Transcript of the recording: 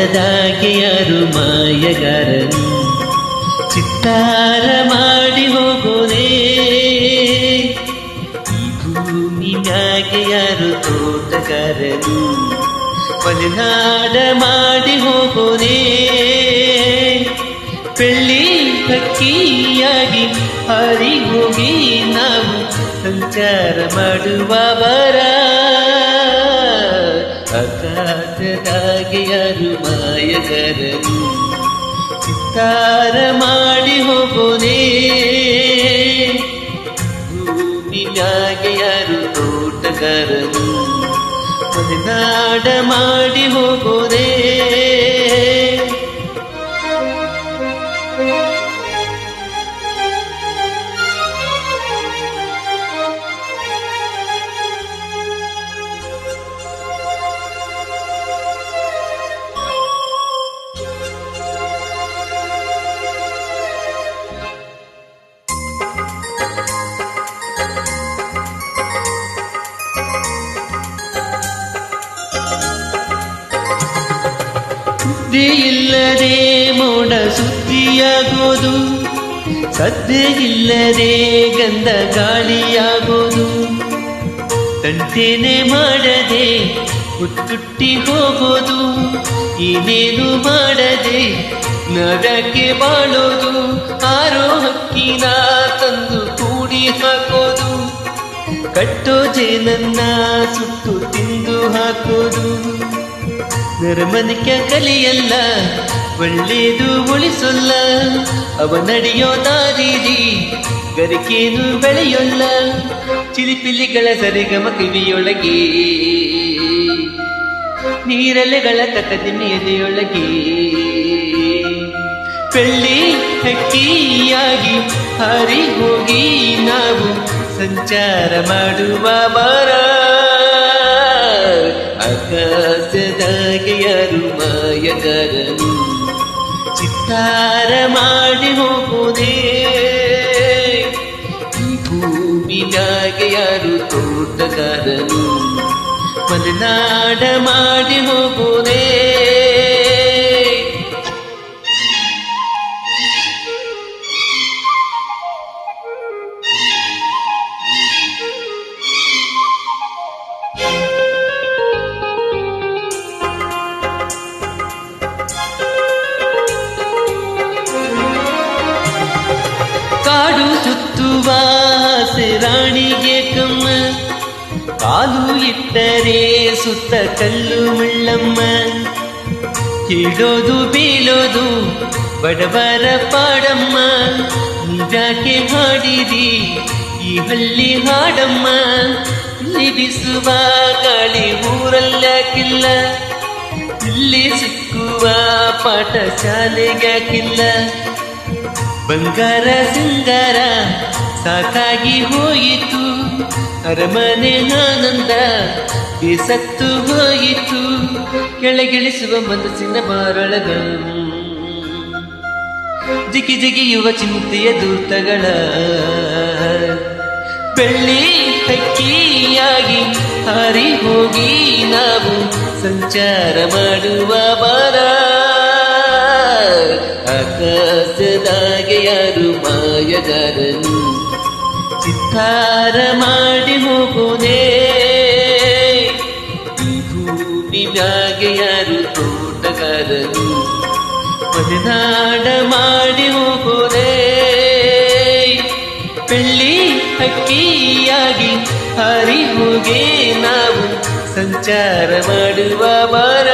ಯಾರು ಮಾಯಗಾರನು ಚಿತ್ತಾರ ಮಾಡಿ ಹೋಗೋನೆ ಈ ಭೂಮಿ ಯಾರು ತೋಟಗಾರನು ಮಲೆನಾಡ ಮಾಡಿ ಹೋಗೋನೆ ಬೆಳ್ಳಿ ಹಕ್ಕಿಯಾಗಿ ಹರಿ ಹೋಗಿ ನಾವು ಸಂಚಾರ ಮಾಡುವ ಬರ ಆಕಾಶದಾಗೆ ಯಾರು ಮಾಯಗರನು ಚಿತ್ತಾರ ಮಾಡಿ ಹೋಗೋನೆ ಭೂಮಿ ಮ್ಯಾಗೆ ಯಾರು ತೋಟಗಾರನು ಮಲೆನಾಡ ಮಾಡಿ ಹೋಗೋನೆ ಸುದ್ದಿ ಇಲ್ಲದೆ ಮೋಡ ಸುದ್ದಿಯಾಗೋದು. ಸದ್ದೆ ಇಲ್ಲದೆ ಗಂಧ ಗಾಳಿಯಾಗೋದು. ತಂಟೆನೆ ಮಾಡದೆ ಹುಟ್ಟುಟ್ಟಿ ಹೋಗೋದು. ಇನ್ನೇನು ಮಾಡದೆ ನರಕ್ಕೆ ಬಾಳೋದು. ಆರೋ ಹಕ್ಕಿನ ತಂದು ಕೂಡಿ ಹಾಕೋದು. ಕಟ್ಟೋ ಜೇನನ್ನ ಸುಟ್ಟು ತಿಂದು ಹಾಕೋದು. ನರಮನಿಕ ಕಲಿಯಲ್ಲ ಒಳ್ಳೇದು ಉಳಿಸೊಲ್ಲ. ಅವ ನಡೆಯೋ ದಾರಿಲಿ ಗರಿಕೇನು ಬೆಳೆಯೊಲ್ಲ. ಚಿಲಿಪಿಲಿಗಳ ಸರಿಗಮ ಕಿವಿಯೊಳಗೆ, ನೀರಲೆಗಳ ಕಟದಿಮೆಯದೆಯೊಳಗೆ ಬೆಳ್ಳಿ ಹಕ್ಕಿಯಾಗಿ ಹಾರಿ ಹೋಗಿ ನಾವು ಸಂಚಾರ ಮಾಡುವ ಬಾರ ಆಕಾಶದಾಗೆ ಯಾರು ಮಾಯಗಾರನು ಚಿತ್ತಾರ ಮಾಡಿ ಹೋಗೋದೇ ಈ ಭೂಮಿಯಾಗೆ ಯಾರು ತೋಟಗಾರನು ಮಲೆನಾಡ ಮಾಡಿ ಹೋಗೋದೇ ಸುತ್ತುವ ರಾಣಿಗೆ ಕಮ್ಮ ಕಾಲು ಇಟ್ಟರೆ ಸುತ್ತ ಕಲ್ಲು ಮುಳ್ಳಮ್ಮ ಕೀಳೋದು ಬೀಳೋದು ಬಡವರ ಪಾಡಮ್ಮ ನಿಜಾಕೆ ಹಾಡಿದಿ ಈ ಹಳ್ಳಿ ಹಾಡಮ್ಮ ಇಲ್ಲಿ ಬಿಸುವ ಗಾಳಿ ಊರಲ್ಲಾಕಿಲ್ಲ ಇಲ್ಲಿ ಸಿಕ್ಕುವ ಪಾಠ ಶಾಲೆಗ್ಯಾಕಿಲ್ಲ ಬಂಗಾರ ಸಿಂಗಾರ ಸಾಕಾಗಿ ಹೋಯಿತು. ಅರಮನೆ ಆನಂದ ಬೇಸತ್ತು ಹೋಯಿತು. ಕೆಳಗಿಳಿಸುವ ಮನಸ್ಸಿನ ಬಾರಳಗ ಜಿಗಿ ಜಿಗಿಯುವ ಚಿಂತೆಯ ದೂತಗಳ. ಬೆಳ್ಳಿ ತಕ್ಕಿಯಾಗಿ ಹಾರಿ ಹೋಗಿ ನಾವು ಸಂಚಾರ ಮಾಡುವ ಬಾರ. ಆಕಾಶದಾಗೆ ಚಿತ್ತಾರ ಮಾಡಿ ಹೋಗುವುದೇ ಭೂಮಿ ಮ್ಯಾಗೆ ಯಾರು ತೋಟಗಾರರು ಮಲೆನಾಡ ಮಾಡಿ ಹೋಗುವುದೇ ಬೆಳ್ಳಿ ಹಕ್ಕಿಯಾಗಿ ಹರಿವುಗೆ ನಾವು ಸಂಚಾರ ಮಾಡುವ ಬಾರ